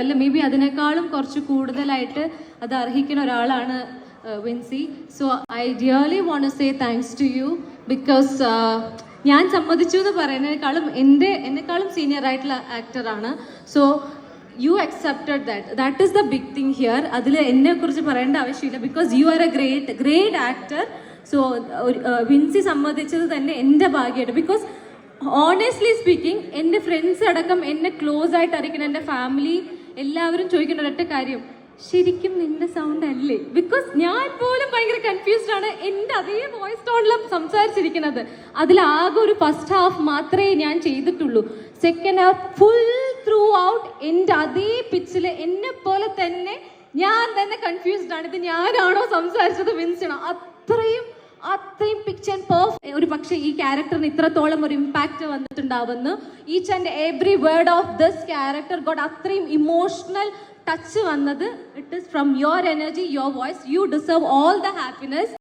അല്ല may be അതിനേക്കാളും കുറച്ച് കൂടുതലായിട്ട് അത് അർഹിക്കുന്ന ഒരാളാണ് Vincy. So I really want say thanks to you because ഞാൻ സമ്മതിച്ചു എന്ന് പറയുന്നതിനേക്കാളും എന്റെ എന്നെക്കാളും സീനിയർ ആയിട്ടുള്ള ആക്ടറാണ് so you accepted that that is the big thing here അതിൽ എന്നെ കുറിച്ച് പറയേണ്ട ആവശ്യമില്ല because you are a great great actor so Vincy സമ്മതിച്ചത് തന്നെ എന്റെ ഭാഗ്യമായിട്ട്. ബിക്കോസ് ഓണസ്റ്റ്ലി സ്പീക്കിംഗ് എന്റെ ഫ്രണ്ട്സ് അടക്കം എന്നെ ക്ലോസ് ആയിട്ട് അറിയിക്കുന്ന എന്റെ ഫാമിലി എല്ലാവരും ചോദിക്കുന്ന ഒരൊറ്റ കാര്യം ശരിക്കും നിന്റെ സൗണ്ട് അല്ലേ? ബിക്കോസ് ഞാൻ പോലും ഭയങ്കര കൺഫ്യൂസ്ഡ് ആണ് എന്റെ അതേ വോയിസ് ടോണിലും സംസാരിച്ചിരിക്കുന്നത്. അതിലാകെ ഒരു ഫസ്റ്റ് ഹാഫ് മാത്രമേ ഞാൻ ചെയ്തിട്ടുള്ളൂ. Second half full throughout എന്റെ അതേ പിച്ചിൽ എന്നെ പോലെ തന്നെ ഞാൻ തന്നെ കൺഫ്യൂസ്ഡ് ആണ്. ഇത് ഞാനാണോ സംസാരിച്ചത്? വിൻസണോ അത്രയും അത്രയും പിക്ചർ പെർഫെക്റ്റ് പെർഫ് ഒരു പക്ഷേ ഈ ക്യാരക്ടറിന് ഇത്രത്തോളം ഒരു impact വന്നിട്ടുണ്ടാവുമെന്ന് each and every word of this character got അത്രയും ഇമോഷണൽ ടച്ച് വന്നത്. It is from your energy your voice you deserve all the happiness